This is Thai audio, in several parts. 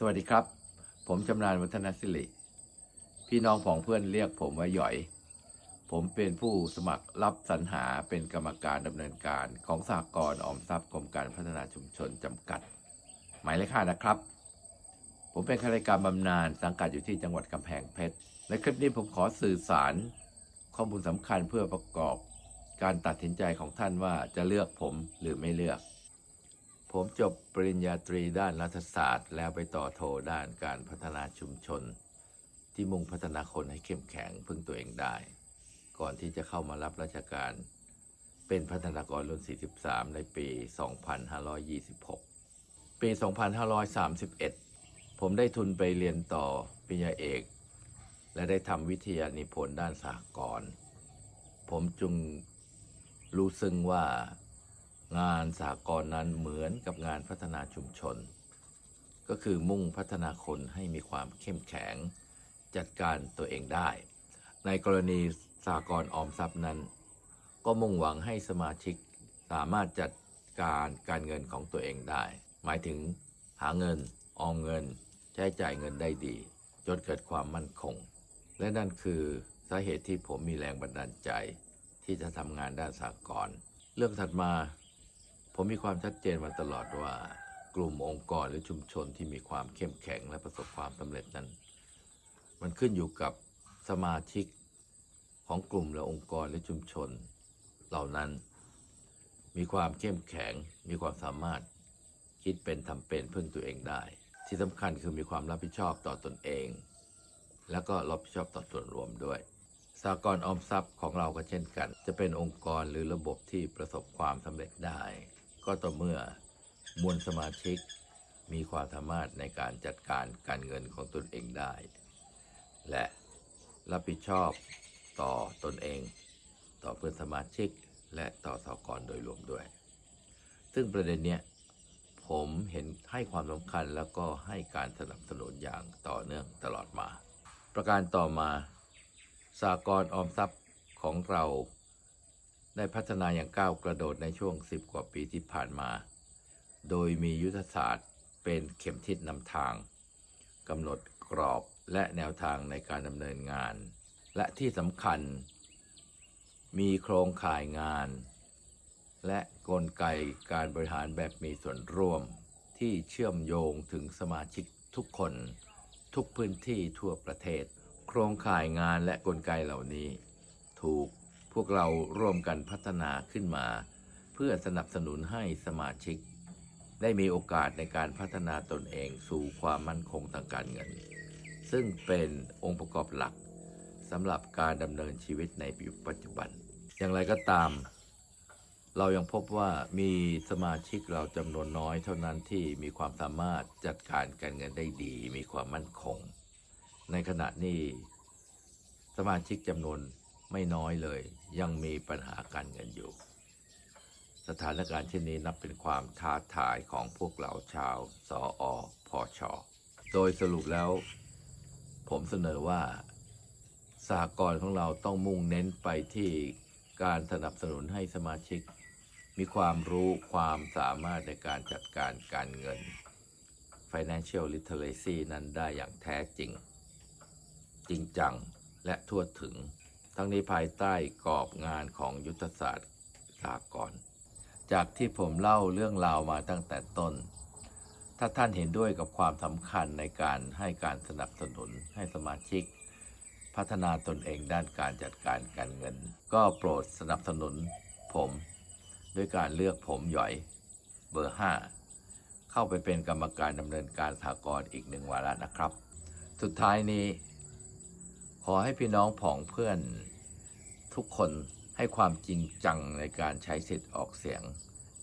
สวัสดีครับ ผมชำนาญวัฒนศิริพี่น้องของเพื่อนเรียกผมว่าหยอย ผมเป็นผู้สมัครรับสรรหาเป็นกรรมการดำเนินการของสหกรณ์ออมทรัพย์กรมการพัฒนาชุมชนจำกัด หมายเลขห้านะครับ ผมเป็นข้าราชการบำนาญสังกัดอยู่ที่จังหวัดกำแพงเพชรในคลิปนี้ผมขอสื่อสาร ข้อมูลสำคัญเพื่อประกอบการตัดสินใจของท่านว่าจะเลือกผมหรือไม่เลือก ผมจบปริญญาตรีด้านรัฐศาสตร์ แล้วไปต่อโทด้านการพัฒนาชุมชน ที่มุ่งพัฒนาคนให้เข้มแข็งพึ่งตัวเองได้ ก่อนที่จะเข้ามารับราชการ เป็นพัฒนากรรุ่น 43 ในปี 2526 ปี 2531 ผมได้ทุนไปเรียนต่อปริญญาเอก และได้ทำวิทยานิพนธ์ด้านสหกรณ์ผมจึงรู้ซึ้งว่า งานสหกรณ์นั้นเหมือนกับงานพัฒนาชุมชน ก็คือมุ่งพัฒนาคนให้มีความเข้มแข็ง จัดการตัวเองได้ ในกรณีสหกรณ์ออมทรัพย์นั้น ก็มุ่งหวังให้สมาชิกสามารถจัดการการเงินของตัวเองได้ หมายถึงหาเงิน ออมเงิน ใช้จ่ายเงินได้ดี จนเกิดความมั่นคง และนั่นคือสาเหตุที่ผมมีแรงบันดาลใจ ที่จะทำงานด้านสหกรณ์เรื่องถัดมา ผมมีความชัดเจนมาตลอดว่า กลุ่มองค์กรหรือชุมชนที่มีความเข้มแข็งและประสบความสำเร็จนั้น มันขึ้นอยู่กับสมาชิกของกลุ่มและองค์กรและชุมชน เหล่านั้น มีความเข้มแข็ง มีความสามารถคิดเป็นทำเป็นพึ่งตัวเองได้ ที่สำคัญคือมีความรับผิดชอบต่อตนเอง แล้วก็รับผิดชอบต่อส่วนรวมด้วยสากลออมทรัพย์ของเราก็เช่นกัน จะเป็นองค์กรหรือระบบที่ประสบความสำเร็จได้ ก็ต่อเมื่อมวลสมาชิกมีความสามารถในการจัดการการเงินของตนเองได้ และรับผิดชอบต่อตนเอง ต่อเพื่อนสมาชิกและต่อสากลโดยรวมด้วย ซึ่งประเด็นเนี้ยผมเห็นให้ความสำคัญแล้วก็ให้การสนับสนุนอย่างต่อเนื่องตลอดมา ประการต่อมาสากลออมทรัพย์ของเรา ได้พัฒนาอย่างก้าวกระโดดในช่วง 10 กว่าปีที่ผ่านมา โดยมียุทธศาสตร์เป็นเข็มทิศนำทางกำหนดกรอบและแนวทางในการดำเนินงาน และที่สำคัญ มีโครงข่ายงาน และกลไกการบริหารแบบมีส่วนร่วม ที่เชื่อมโยงถึงสมาชิกทุกคน ทุกพื้นที่ทั่วประเทศ โครงข่ายงานและกลไกเหล่านี้ ถูก วกเราร่วมกันพัฒนาขึ้นมา เพื่อสนับสนุนให้สมาชิก ได้มีโอกาสในการพัฒนาตนเองสู่ความมั่นคงทางการเงิน ซึ่งเป็นองค์ประกอบหลักสำหรับการดำเนินชีวิตในยุคปัจจุบัน อย่างไรก็ตาม เรายังพบว่ามีสมาชิกเราจำนวนน้อยเท่านั้นที่มีความสามารถจัดการการเงินได้ดี มีความมั่นคง ในขณะนี้ สมาชิกจำนวน ไม่น้อยเลย ยังมีปัญหาการเงินอยู่ สถานการณ์เช่นนี้นับเป็นความท้าทายของพวกเราชาวสออพอชอโดยสรุปแล้ว ผมเสนอว่าสหกรณ์ของเราต้องมุ่งเน้นไปที่การสนับสนุนให้สมาชิก มีความรู้ความสามารถในการจัดการการเงิน financial literacy นั้นได้อย่างแท้จริง จริงจังและทั่วถึง ทั้งนี้ภายใต้กรอบงานของยุทธศาสตร์สากลจากที่ผมเล่าเรื่องราวมาตั้งแต่ต้น ถ้าท่านเห็นด้วยกับความสำคัญในการให้การสนับสนุนให้สมาชิก พัฒนาตนเองด้านการจัดการการเงิน ก็โปรดสนับสนุนผม ด้วยการเลือกผมหย่อย เบอร์ 5 เข้าไปเป็นกรรมการดำเนินการสากลอีกหนึ่งวาระนะครับ สุดท้ายนี้ ขอให้พี่น้องผองเพื่อนทุกคนให้ความจริงจังในการใช้สิทธิ์ออกเสียง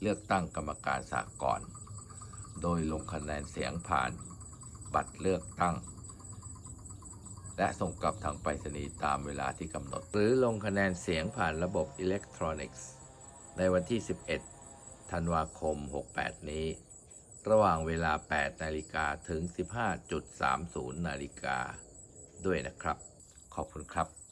เลือกตั้งกรรมการสากลโดยลงคะแนนเสียงผ่านบัตรเลือกตั้ง และส่งกลับทางไปรษณีย์ตามเวลาที่กำหนด หรือลงคะแนนเสียงผ่านระบบอิเล็กทรอนิกส์ ในวันที่ 11 ธันวาคม 68 นี้ ระหว่างเวลา 8 นาฬิกาถึง 15.30 นาฬิกาด้วยนะครับ ขอบคุณครับ